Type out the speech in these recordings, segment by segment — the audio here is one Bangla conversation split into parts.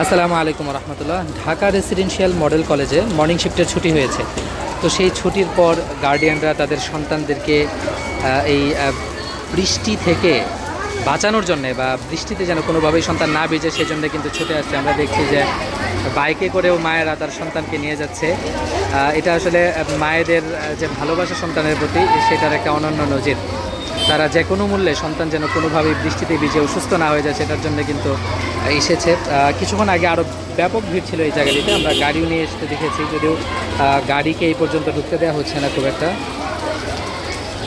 আসসালামু আলাইকুম রহমতুল্লাহ। ঢাকা রেসিডেন্সিয়াল মডেল কলেজে মর্নিং শিফটের ছুটি হয়েছে। তো সেই ছুটির পর গার্ডিয়ানরা তাদের সন্তানদেরকে এই বৃষ্টি থেকে বাঁচানোর জন্য বা বৃষ্টিতে যেন কোনোভাবেই সন্তান না ভিজে সেই জন্য কিন্তু ছুটে আসছে। আমরা দেখছি যে বাইকে করেও মায়েরা তার সন্তানকে নিয়ে যাচ্ছে। এটা আসলে মায়েদের যে ভালোবাসা সন্তানের প্রতি, সেটার একটা অনন্য নজির। তারা যে কোনো মূল্যে সন্তান যেন কোনোভাবেই বৃষ্টিতে ভিজে অসুস্থ না হয়ে যায়, সেটার জন্য কিন্তু এসেছে। কিছুক্ষণ আগে আরও ব্যাপক ভিড় ছিল এই জায়গাটিতে। আমরা গাড়িও নিয়ে এসে দেখেছি, যদিও গাড়িকে এই পর্যন্ত ঢুকতে দেওয়া হচ্ছে না খুব একটা।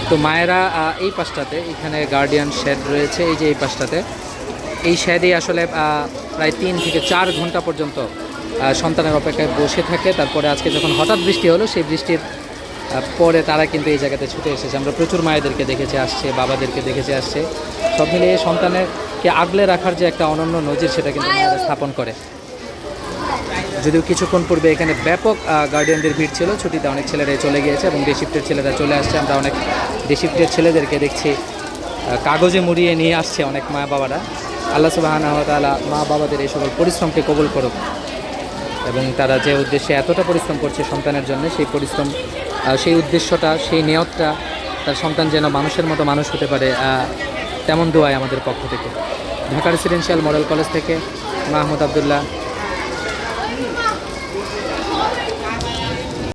তো মায়েরা এই পাশটাতে, এখানে গার্ডিয়ান শেড রয়েছে, এই যে এই পাশটাতে। এই শেডেই আসলে প্রায় তিন থেকে চার ঘণ্টা পর্যন্ত সন্তানের অপেক্ষায় বসে থাকে। তারপরে আজকে যখন হঠাৎ বৃষ্টি হলো, সেই বৃষ্টির পরে তারা কিন্তু এই জায়গাতে ছুটে এসেছে। আমরা প্রচুর মায়েদেরকে দেখেছি, আসছে, বাবাদেরকে দেখেছি, আসছে। সব মিলিয়ে সন্তানেরকে আগলে রাখার যে একটা অনন্য নজির সেটা কিন্তু স্থাপন করে। যদিও কিছুক্ষণ পূর্বে এখানে ব্যাপক গার্ডিয়ানদের ভিড় ছিল, ছুটিতে অনেক ছেলেরাই চলে গিয়েছে এবং ডে ছেলেরা চলে আসছে। আমরা অনেক ডে ছেলেদেরকে দেখছি কাগজে মুড়িয়ে নিয়ে আসছে অনেক মা বাবারা। আল্লাহ সুবাহানা তালা মা বাবাদের এই সকল পরিশ্রমকে কবল করুক এবং তারা যে উদ্দেশ্যে এতটা পরিশ্রম করছে সন্তানের জন্য, সেই পরিশ্রম সেই উদ্দেশ্যটা, সেই নিয়তটা তার সন্তান যেন মানুষের মতো মানুষ হতে পারে তেমন দোয়াই আমাদের পক্ষ থেকে। ঢাকা রেসিডেন্সিয়াল মডেল কলেজ থেকে মাহমুদ আবদুল্লাহ